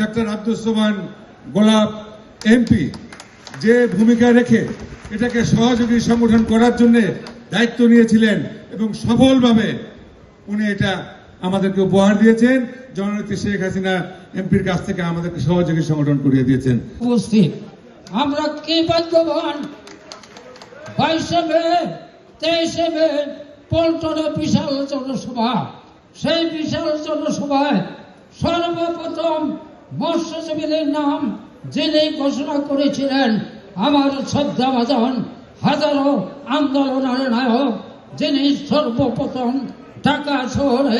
Doctor আব্দুসমান গোলাপ MP, যে ভূমিকা রেখে এটাকে সহযোগী সংগঠন করার জন্য দায়িত্ব নিয়েছিলেন এবং সফলভাবে উনি এটা আমাদেরকে উপহার দিয়েছেন। জননেত্রী শেখ হাসিনা এমপির কাছ থেকে আমাদেরকে সহযোগী সংগঠন করিয়ে দিয়েছেন। উপস্থিত। আমরা কি ভাগ্যবান? বাইশে মে, তেইশে মে, পল্টনে বিশাল জনসভা। সেই বিশাল জনসভায় সর্বপ্রথম মৎস্যজীবীদের নাম যিনি ঘোষণা করেছিলেন আমার শ্রদ্ধা ভাজন, হাজারো আন্দোলনের নায়ক যিনি সর্বপ্রথম ঢাকা শহরে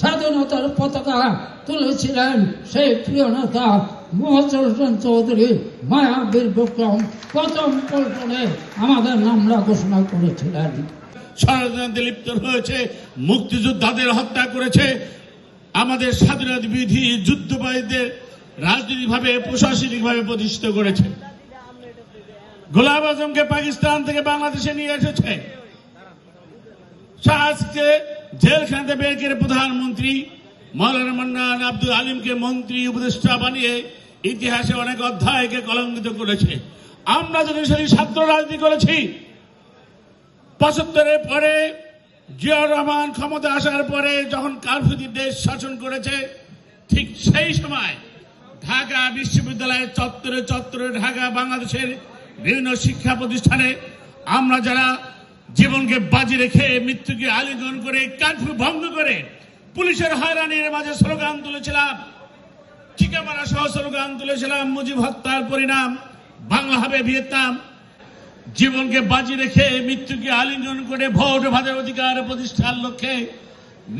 স্বাধীনতার পতাকা তুলেছিলেন সেই প্রিয় নেতা মহাচরণ চৌধুরী মায়াবীর বিক্রম, প্রথম পল্টনে আমাদের নামরা ঘোষণা করেছিলেন। ষড়যন্ত্রে লিপ্ত হয়েছে মুক্তিযোদ্ধাদের হত্যা করেছে, আমাদের স্বাধীনতা বিধি যুদ্ধবাহীদের রাজনৈতিকভাবে প্রশাসনিকভাবে প্রতিষ্ঠিত করেছে। গোলাম আজমকে পাকিস্তান থেকে বাংলাদেশে নিয়ে এসেছে। আজকে জেলখানাতে বের করে প্রধানমন্ত্রী মৌলানা মান্নান আব্দুল আলিমকে মন্ত্রী, উপদেষ্টা বানিয়ে ইতিহাসে অনেক অধ্যায়কে কলঙ্কিত করেছে। আমরা যদি সেই ছাত্র রাজনীতি করেছি, পঁচাত্তরের পরে জিয়াউর রহমান ক্ষমতা আসার পরে যখন কারফিউতি দেশ শাসন করেছে, ঠিক সেই সময় ঢাকা বিশ্ববিদ্যালয়ের চত্বরে চত্বরে ঢাকা বাংলাদেশের বিভিন্ন শিক্ষা প্রতিষ্ঠানে আমরা যারা জীবনকে বাজি রেখে মৃত্যুকে আলিঙ্গন করে কারফিউ ভঙ্গ করে পুলিশের হয়রানির মাঝে স্লোগান তুলেছিলাম চিকামারা সহ স্লোগান তুলেছিলাম, মুজিব হত্যার পরিণাম, বাংলা হবে ভিয়েতনাম। জীবনকে বাজি রেখে মৃত্যুকে আলিঙ্গন করে ভোট ভাতের অধিকার প্রতিষ্ঠার লক্ষ্যে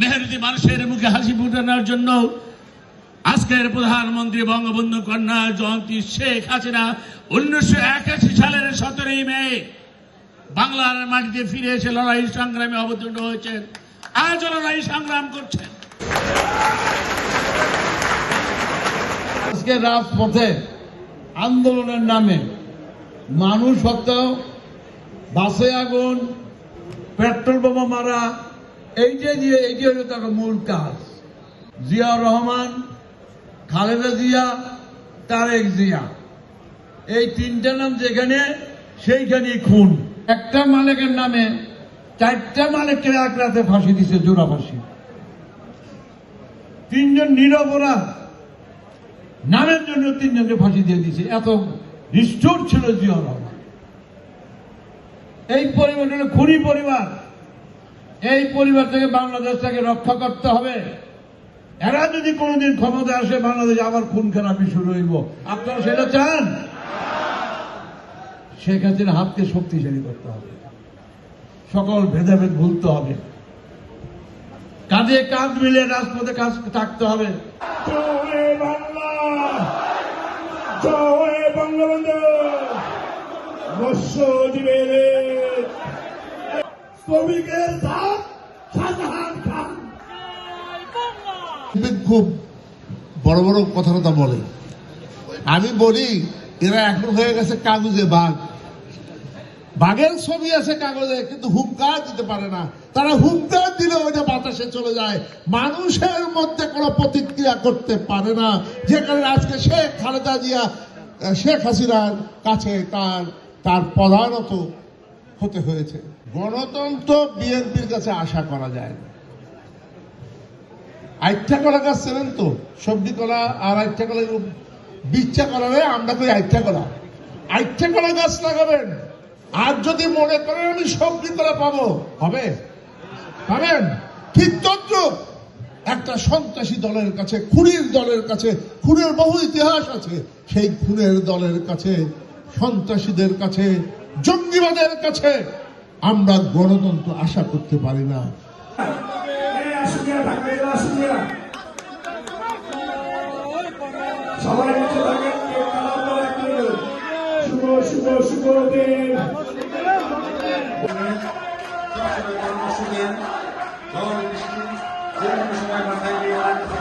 মেহরতি মানুষের মুখে হাসি ফুটানোর জন্য আজকের প্রধানমন্ত্রী বঙ্গবন্ধু কন্যা জয়ন্তী শেখ হাসিনা উনিশশো একাশি সালের সতেরোই মে বাংলার মাটিতে ফিরে এসে লড়াই সংগ্রামে অবতীর্ণ হয়েছেন। আজও লড়াই সংগ্রাম করছেন। আজকে রাজপথে আন্দোলনের নামে মানুষ হত্যা বাসে আগুন, পেট্রোল বোমা মারা এই যে দিয়ে এইটি হলো তার মূল কাজ। জিয়াউর রহমান খালেদা জিয়া, তারেক জিয়া। এই তিনটা নাম যেখানে, সেইখানেই খুন। একটা মালিকের নামে চারটা মালিককে এক রাতে ফাঁসি দিছে জোড়া ফাঁসি তিনজন নিরপরাধ। নামের জন্য তিনজনকে ফাঁসি দিয়ে দিছে। এত নিষ্ঠুর ছিল রহমান। এই পরিবার খুনি পরিবার। এই পরিবার থেকে বাংলাদেশটাকে রক্ষা করতে হবে। এরা যদি কোনোদিন ক্ষমতা আসে, বাংলাদেশ আবার খুন খারাপি শুরু হইব। আপনারা সেটা চান? শেখ হাসিনা হাতকে শক্তিশালী করতে হবে। সকল ভেদাভেদ ভুলতে হবে। কাঁধে কাঁধ মিলে রাজপথে কাজ থাকতে হবে। শ্রমিকের খুব বড় বড় কথা কথা বলে। আমি বলি, এরা এখন হয়ে গেছে কাগজে বাঘ। বাঘের ছবি আছে কাগজে, কিন্তু হুঙ্কার দিতে পারে না। তারা হুঙ্কার দিলে ওইটা বাতাসে চলে যায়। মানুষের মধ্যে কোনো প্রতিক্রিয়া করতে পারে না। যে কারণে আজকে শেখ খালেদা জিয়া শেখ হাসিনার কাছে তার তার প্রধানত হতে হয়েছে। গণতন্ত্র বিএনপির কাছে আশা করা যায় না। আইঠা কলা গাছ চেনেন তো, সবজি কলা আর আইঠা কলা বিচ্ছা কলা রে আমরা কই আইঠা কলা আইঠা কলা গাছ লাগাবেন। আর যদি মনে করেন আমি সবজি কলা পাবো, হবে? পাবেন? ঠিক তদ্রুপ। একটা সন্ত্রাসী দলের কাছে, খুনির দলের কাছে, খুনের বহু ইতিহাস আছে, সেই খুনের দলের কাছে, সন্ত্রাসীদের কাছে, জঙ্গিবাদের কাছে আমরা গণতন্ত্র আশা করতে পারি না। সবাই বসে থাকেন কেউ খারাপ বলা কেউ শুভ শুভ শুভ দিন যে কোনো সময় মাথায়